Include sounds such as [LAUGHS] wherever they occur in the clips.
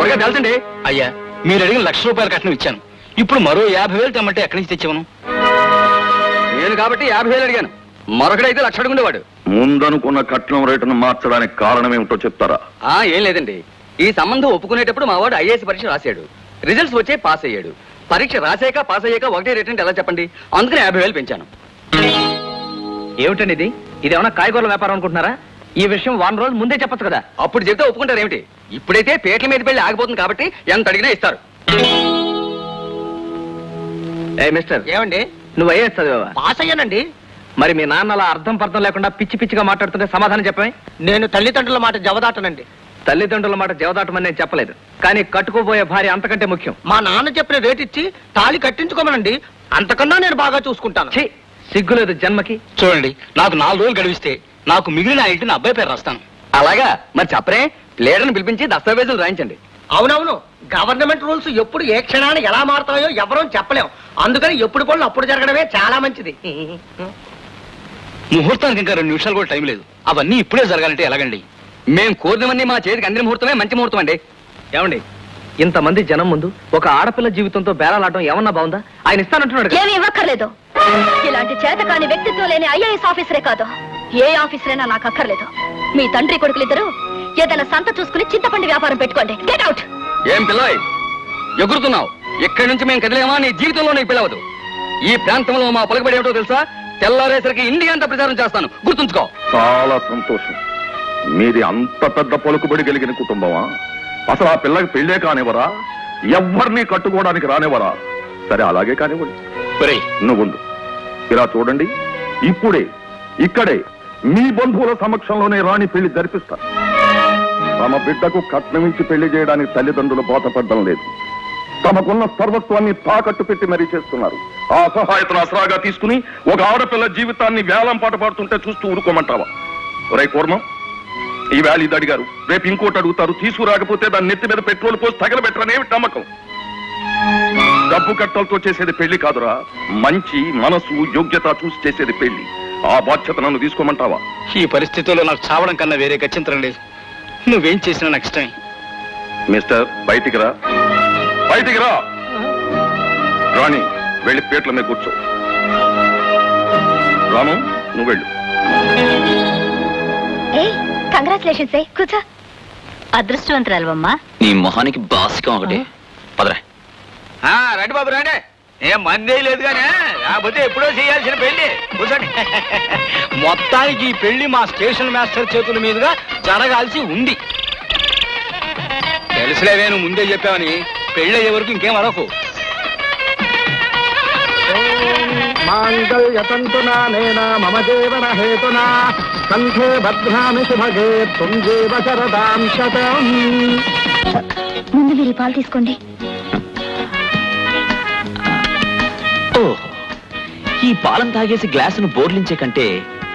త్వరగా తెలుసండి అయ్యా మీరు అడిగిన లక్ష రూపాయల కట్నం ఇచ్చాను. ఇప్పుడు మరో యాభై వేలు తెమ్మంటే ఎక్కడి నుంచి తెచ్చాను నేను కాబట్టి యాభై వేలు అడిగాను. మరొకడైతే లక్ష అడుగుండేవాడు ముందనుకున్న కట్నం రేటును మార్చడానికి కారణం ఏమిటో చెప్తారా? ఆ ఏం లేదండి. ఈ సంబంధం ఒప్పుకునేటప్పుడు మా వాడు ఐఏఎస్ పరీక్ష రాశాడు. రిజల్ట్స్ వచ్చే పాస్ అయ్యాడు. పరీక్ష రాసాక పాస్ అయ్యాక ఒకటే రేట్ అంటే ఎలా చెప్పండి? అందుకని యాభై వేలు పెంచాను. ఏమిటండి ఇది? ఇది ఏమైనా కాయగూరల వ్యాపారం అనుకుంటున్నారా? ఈ విషయం వారం రోజులు ముందే చెప్పొచ్చు కదా. అప్పుడు చెప్తే ఒప్పుకుంటారు ఏమిటి ఇప్పుడైతే పేట్ల మీద పెళ్ళి ఆగిపోతుంది కాబట్టి ఎంత అడిగినా ఇస్తారు. ఏ మిస్టర్. ఏమండి? నువ్వు ఐఏఎస్ చదివావా? పాస్ అయ్యానండి. మరి మీ నాన్న అలా అర్థం పర్థం లేకుండా పిచ్చి పిచ్చిగా మాట్లాడుతుంటే సమాధానం చెప్పమే? నేను తల్లిదండ్రుల మాట జవదాటనండి. తల్లిదండ్రుల మాట జవదాటమని నేను చెప్పలేదు. కానీ కట్టుకోబోయే భార్య అంతకంటే ముఖ్యం. మా నాన్న చెప్పిన రేట్ ఇచ్చి తాళి కట్టించుకోమనండి. అంతకన్నా నేను బాగా చూసుకుంటాను. ఛీ సిగ్గులేదు జన్మకి. చూడండి నాకు నాలుగు రోజులు గడివిస్తే నాకు మిగిలిన ఆ ఇంటిని అబ్బాయి పేరు రాస్తాను. అలాగా? మరి చెప్పరే. ప్లేడర్ని పిలిపించి దస్తావేజులు రాయించండి. అవునవును. గవర్నమెంట్ రూల్స్ ఎప్పుడు ఏ క్షణాన్ని ఎలా మారుతాయో ఎవరూ చెప్పలేం. అందుకని ఎప్పుడు పనులు అప్పుడు జరగడమే చాలా మంచిది. ముహూర్తానికి ఇంకా రెండు నిమిషాలు కూడా టైం లేదు. అవన్నీ ఇప్పుడే జరగాలంటే ఎలాగండి? మేము కోరినవన్నీ మా చేతికి అందిన ముహూర్తమే మంచి ముహూర్తం అండి. ఏమండి? ఇంతమంది జనం ముందు ఒక ఆడపిల్ల జీవితంతో బేరాలాడటం ఏమన్నా బాగుందా? ఆయన ఇస్తానంటున్నాడు కదా. ఏమీ ఇవ్వక్కర్లేదు. ఇలాంటి చేతకాని వ్యక్తిత్వం లేని ఐఏఎస్ ఆఫీసరే కాదు. ఏ ఆఫీసరైనా నాకు అక్కర్లేదు. మీ తండ్రి కొడుకులిద్దరూ ఏదైనా సంత చూసుకుని చింతపండు వ్యాపారం పెట్టుకోండి. గెట్ అవుట్ ఏం పిల్లయ్? ఎగురుతున్నావు. ఇక్కడి నుంచి మేము కదిలేమా? నీ జీవితంలో నీకు పిలవదు. ఈ ప్రాంతంలో మా పలుకుబడి ఏమిటో తెలుసా? తెల్లారేసరికి ఇండియా అంతా ప్రచారం చేస్తాను. గుర్తుంచుకో. చాలా సంతోషం. మీది అంత పెద్ద పలుకుబడి కలిగిన కుటుంబమా? అసలు ఆ పిల్లకి పెళ్ళే కానివ్వరా? ఎవరిని కట్టుకోవడానికి రానివ్వరా? సరే అలాగే కానివ్వండి. ఒరేయ్ నువ్వు. ఇలా చూడండి. ఇప్పుడే ఇక్కడే మీ బంధువుల సమక్షంలోనే రాణి పెళ్ళి జరిపిస్తా తమ బిడ్డకు కట్నం పెళ్ళి చేయడానికి తల్లిదండ్రులు బాధపడడం లేదు. తమకున్న సర్వత్వాన్ని తాకట్టు పెట్టి మరీ చేస్తున్నారు. ఆ సహాయతను అసరాగా తీసుకుని ఒక ఆడపిల్ల జీవితాన్ని వేలం పాట పాడుతుంటే చూస్తూ ఊరుకోమంటావా? ఒరే కూర్మం ఈ వేళ ఇది అడిగారు. రేపు ఇంకోటి అడుగుతారు. తీసుకురాకపోతే దాన్ని నెత్తి మీద పెట్రోల్ పోసి తగలబెట్టరనే నమ్మకం? డబ్బు కట్టలతో చేసేది పెళ్ళి కాదురా. మంచి మనసు యోగ్యత చూసి చేసేది పెళ్ళి. ఆ బాధ్యత నన్ను తీసుకోమంటావా? ఈ పరిస్థితుల్లో నాకు చావడం కన్నా వేరే గచ్చింతరం లేదు. నువ్వేం చేసినా నాకు ఇష్టమే. మిస్టర్ బయటికి రా. బయటికి రా. రాణి వెళ్ళి పేట్ల మీద కూర్చో. రాము నువ్వు వెళ్ళు. ఏ కంగ్రాచులేషన్స్ ఏ కూర్చో. అదృష్టవంతురాలమ్మా నీ మొహానికి బాసికం ఒకటి. పదరా. రండి బాబు రండి. ఏం మందే లేదు కానీ లేకపోతే ఎప్పుడో చేయాల్సిన పెళ్ళి. కూర్చోండి. మొత్తానికి ఈ పెళ్ళి మా స్టేషన్ మాస్టర్ చేతుల మీదుగా జరగాల్సి ఉంది. తెలుసులేవే నువ్వు ముందే చెప్పావని పెళ్ళి అయ్యే వరకు ఇంకేం అడకు మాంగళ్యతంతునా నేనా మమ జీవన హేతునా? కంఠే భద్రామి శుభగే తుంజీవ శరదాం శతం ముందు మీరు పాలు తీసుకోండి. ఓహో. ఈ పాలను తాగేసి గ్లాసును బోర్లించే కంటే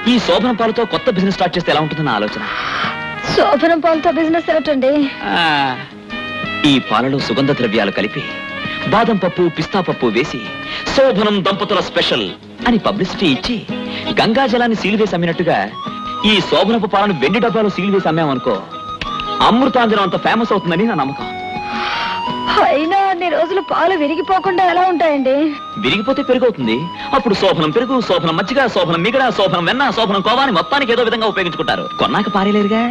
ఈ శోభన పాలతో కొత్త బిజినెస్ స్టార్ట్ చేస్తే ఎలా ఉంటుందన్న ఆలోచన? శోభనం పాలతో బిజినెస్ ఏమిటండి? ఆ, ఈ పాలలో సుగంధ ద్రవ్యాలు కలిపి బాదం పప్పు పిస్తా పప్పు వేసి శోభనం దంపతుల స్పెషల్ అని పబ్లిసిటీ ఇచ్చి గంగా జలాన్ని సీల్ వేసి అమ్మినట్టుగా ఈ శోభనపు పాలను వెండి డబ్బాలో సీల్ వేసి అమ్మామనుకో అమృతాంజనం అంత ఫేమస్ అవుతుందని నా నమ్మకం. అయినా అన్ని రోజులు పాలు విరిగిపోకుండా ఎలా ఉంటాయండి? విరిగిపోతే పెరుగవుతుంది అప్పుడు శోభనం పెరుగు శోభనం మజ్జిగ శోభనం మిగడ శోభనం వెన్న శోభనం కోవాని మొత్తానికి ఏదో విధంగా ఉపయోగించుకుంటారు. కొన్నాక పారేలేరుగా?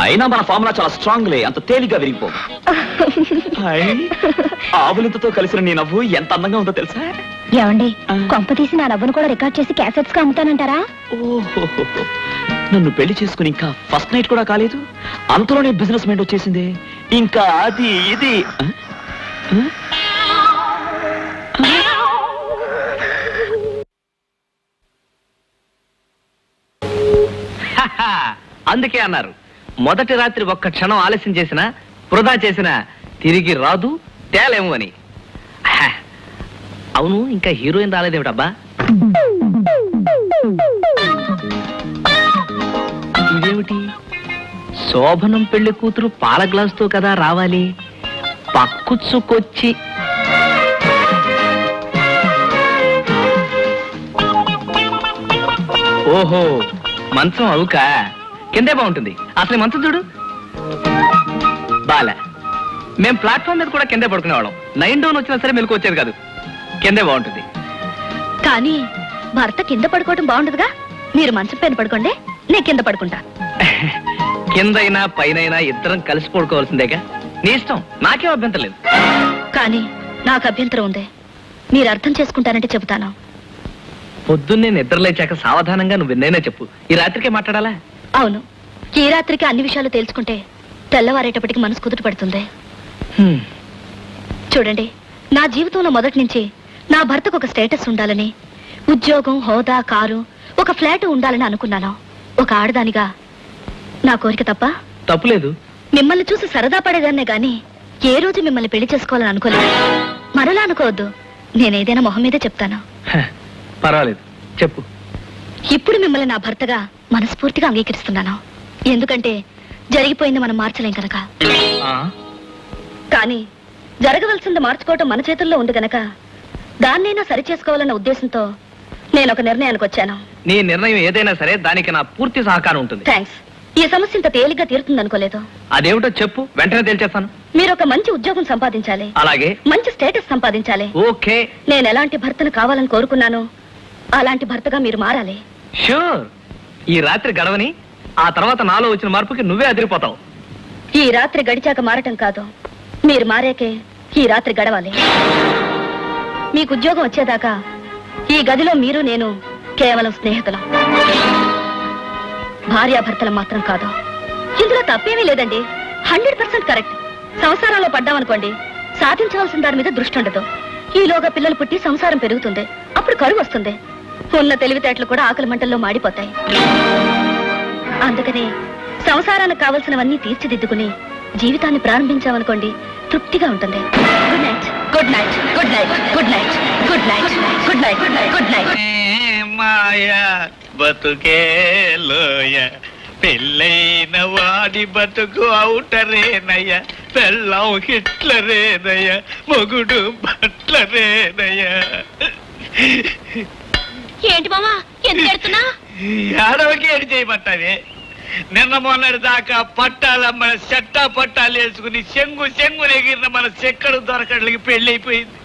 అయినా మన ఫార్ములా చాలా స్ట్రాంగ్ లే అంత తేలిగ్గా విరిగిపో ఆవులింతతో కలిసిన నీ నవ్వు ఎంత అందంగా ఉందో తెలుసా? ఏమండి. కొంప తీసి నా నవ్వును కూడా రికార్డ్ చేసి క్యాసెట్స్గా అమ్ముతానంటారా. నన్ను పెళ్ళి చేసుకుని ఇంకా ఫస్ట్ నైట్ కూడా కాలేదు? అంతలోనే బిజినెస్ మైండ్ వచ్చేసింది. ఇంకా అది ఇది? అందుకే అన్నారు. మొదటి రాత్రి ఒక్క క్షణం ఆలస్యం చేసినా వృధా చేసినా తిరిగి రాదు తేలేము అని. అవును ఇంకా హీరోయిన్ రాలేదేమిటబ్బా? ఇదేమిటి? శోభనం పెళ్ళి కూతురు పాల గ్లాసుతో కదా రావాలి. పక్కుచ్చుకొచ్చి ఓహో మంచం అవుకా? కిందే బాగుంటుంది. అసలు మంచం చూడు. బాల మేము ప్లాట్ఫామ్ మీద కూడా కిందే పడుకునేవాళ్ళం. నైన్ డౌన్ వచ్చినా సరే మెలకు వచ్చేది కాదు. కిందే బాగుంటుంది. కానీ భర్త కింద పడుకోవటం బాగుండదుగా? మీరు మంచం పైన పడుకోండి నేను కింద పడుకుంటా. [LAUGHS] కిందైనా పైనైనా ఇద్దరం కలిసి పడుకోవాల్సిందేగా? నీ ఇష్టం. నాకేం అభ్యంతరం లేదు. కానీ నాకు అభ్యంతరం ఉంది. మీరు అర్థం చేసుకుంటానంటే చెబుతాను. పొద్దున్నే నిద్రలేచాక సావధానంగా నువ్వు ఎన్నైనా చెప్పు. ఈ రాత్రికే మాట్లాడాలా? అవును. ఈ రాత్రికి అన్ని విషయాలు తేల్చుకుంటే తెల్లవారేటప్పటికి మనసు కుదుట పడుతుంది. హ్మ్. చూడండి నా జీవితంలో మొదటి నుంచి నా భర్తకు ఒక స్టేటస్ ఉండాలని ఉద్యోగం హోదా కారు ఒక ఫ్లాట్ ఉండాలని అనుకున్నాను. ఒక ఆడదానిగా నా కోరిక తప్ప? తప్పులేదు. మిమ్మల్ని చూసి సరదా పడేదాన్నే గాని ఏ రోజు మిమ్మల్ని పెళ్ళి చేసుకోవాలని అనుకోలేదు. మరలా అనుకోవద్దు. నేనేదైనా మొహం మీదే చెప్తాను. పర్వాలేదు. చెప్పు. ఇప్పుడు మిమ్మల్ని నా భర్తగా మనస్ఫూర్తిగా అంగీకరిస్తున్నాను. ఎందుకంటే జరిగిపోయింది మనం మార్చలేం కనుక. కానీ జరగవలసింది మార్చుకోవటం మన చేతుల్లో ఉంది గనక దాన్నైనా సరి చేసుకోవాలన్న ఉద్దేశంతో నేను ఒక నిర్ణయానికి వచ్చాను. నీ నిర్ణయం ఏదైనా సరే దానికి నా పూర్తి సహకారం ఉంటుంది. థ్యాంక్స్ ఈ సమస్య ఇంత తేలిగ్గా తీరుతుంది అనుకోలేదు అదేమిటో చెప్పు వెంటనే తేల్చేస్తాను. మీరు ఒక మంచి ఉద్యోగం సంపాదించాలి. అలాగే. మంచి స్టేటస్ సంపాదించాలి. ఓకే. నేను ఎలాంటి భర్తను కావాలని కోరుకున్నాను అలాంటి భర్తగా మీరు మారాలి. షూర్. ఈ రాత్రి గడవని ఆ తర్వాత నాలో వచ్చిన మార్పుకి నువ్వే అదిరిపోతావు. ఈ రాత్రి గడిచాక మారటం కాదు. మీరు మారాకే ఈ రాత్రి గడవాలి. మీకు ఉద్యోగం వచ్చేదాకా ఈ గదిలో మీరు నేను కేవలం స్నేహితులం. భార్యాభర్తలు మాత్రం కాదు. ఇందులో తప్పేమీ లేదండి. Hundred percent correct. సంసారంలో పడ్డామనుకోండి సాధించవలసిన దాని మీద దృష్టి ఉండదు. ఈలోగా పిల్లలు పుట్టి సంసారం పెరుగుతుంది. అప్పుడు కరువు వస్తుంది. ఉన్న తెలివితేటలు కూడా ఆకలి మంటల్లో మాడిపోతాయి. అందుకనే సంసారానికి కావలసినవన్నీ తీర్చిదిద్దుకుని జీవితాన్ని ప్రారంభించామనుకోండి తృప్తిగా ఉంటుంది. Good night good night good night good night good night good night good night మాయ బతుకే లోయ. పెళ్ళైన వాడి బతుకు అవుటరేనయ్య పెళ్ళం హిట్లరేనయ్య. మొగుడు బట్లరేనయ్య. ఏంటి మామా? ఎందుకు ఎడుతున్నా ఏడవకి ఏడు చేయమంటావే? నిన్న మొన్నటి దాకా పట్టాల మన చెట్టా పట్టాలు వేసుకుని చెంగు చెంగు ఎగిరిన మన చెక్కడు దొరకడానికి పెళ్ళైపోయింది.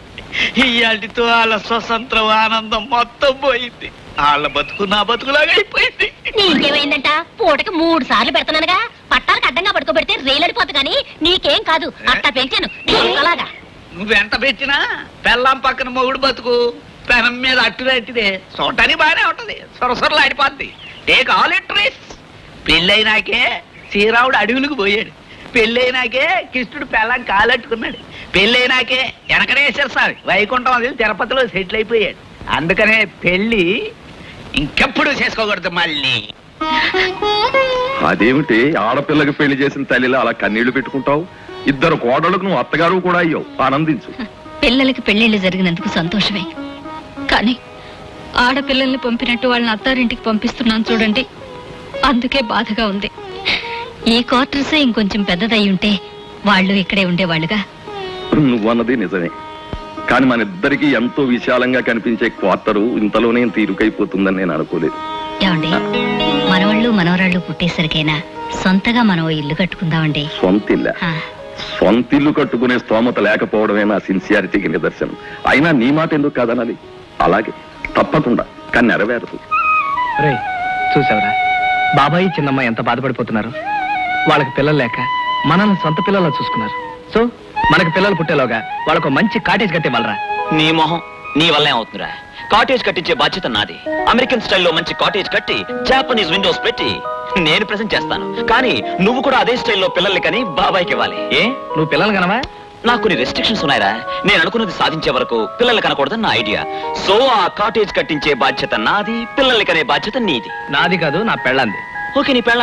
ఇయాటితో వాళ్ళ స్వతంత్రం ఆనందం మొత్తం పోయింది. వాళ్ళ బతుకు నా బతుకులాగా అయిపోయింది. నీకేమైందంట? పూటకి మూడు సార్లు పెడుతున్నానుగా. పట్టాలకు అడ్డంగా పడుకోబెడితే రైలడిపోతు కానీ నీకేం కాదు. అట్టా పెంచాను. అలాగా. నువ్వెంత పెంచినా? పెళ్ళాం పక్కన మొగుడు బతుకు. పెనం మీద అట్టు పెట్టిదే చూడటానికి బాగానే ఉంటది. సొరసొరలు ఆడిపోద్ది. టేక్ ఆల్ ఇట్ రిస్క్ పెళ్ళైనాకే శ్రీరాముడు అడవులకు పోయాడు. పెళ్ళైనాకే కృష్ణుడు పెళ్ళం కాలట్టుకున్నాడు. పెళ్ళైనాకే వెనకనేశ్వర స్వామి వైకుంఠం అది తిరుపతిలో సెటిల్ అయిపోయాడు. అందుకనే పెళ్ళి ఇంకెప్పుడు చేసుకోకూడదు మళ్ళీ. అదేమిటి? ఆడపిల్లకి పెళ్ళి చేసిన తల్లిలా అలా కన్నీళ్ళు పెట్టుకుంటావు? ఇద్దరు కోడలకు నువ్వు అత్తగారు కూడా అయ్యావు. ఆనందించు. పిల్లలకి పెళ్ళిళ్ళు జరిగినందుకు సంతోషమే. కానీ ఆడపిల్లల్ని పంపినట్టు వాళ్ళని అత్తారింటికి పంపిస్తున్నాను చూడండి. అందుకే బాధగా ఉంది. ఈ క్వార్టర్స్ ఇంకొంచెం పెద్దదై ఉంటే వాళ్ళు ఇక్కడే ఉండేవాళ్ళుగా. నువ్వన్నది నిజమే. కానీ మన ఇద్దరికి ఎంతో విశాలంగా కనిపించే క్వార్టరు ఇంతలోనే తీరుకైపోతుందని నేను అనుకోలేదు. ఏమండి? మనవాళ్ళు మనవరాళ్ళు పుట్టేసరికైనా సొంతగా మనం ఇల్లు కట్టుకుందామండి. సొంతిల్ల ఆ, సొంతిల్లు కట్టుకునే స్తోమత లేకపోవడమే నా సిన్సియారిటీకి నిదర్శనం. అయినా నీ మాట ఎందుకు కాదనాలి అలాగే తప్పకుండా కానీ నెరవేరదు. రే చూసావరా? బాబాయి చిన్నమ్మ ఎంత బాధపడిపోతున్నారు? వాళ్ళకి పిల్లలు లేక మనల్ని సొంత పిల్లలా చూసుకున్నారు. సో మనకి పిల్లలు పుట్టేలోగా వాళ్ళకు మంచి కాటేజ్ కట్టే వాళ్ళరా నీ మొహం నీ వల్ల ఏమవుతుందిరా కాటేజ్ కట్టించే బాధ్యత నాది. అమెరికన్ స్టైల్లో మంచి కాటేజ్ కట్టి జాపనీస్ విండోస్ పెట్టి నేను ప్రెజెంట్ చేస్తాను. కానీ నువ్వు కూడా అదే స్టైల్లో పిల్లల్ని కని బాబాయ్కి ఇవ్వాలి. ఏ? నువ్వు పిల్లలు కనవా? నాకు కొన్ని రెస్ట్రిక్షన్స్ ఉన్నాయిరా. నేను అనుకున్నది సాధించే వరకు పిల్లలు కనకూడదని నా ఐడియా సో ఆ కాటేజ్ కట్టించే బాధ్యత నాది పిల్లల్ని కనే బాధ్యత నీది. నాది కాదు నా పెళ్ళంది. ఓకే నీ పెళ్ళ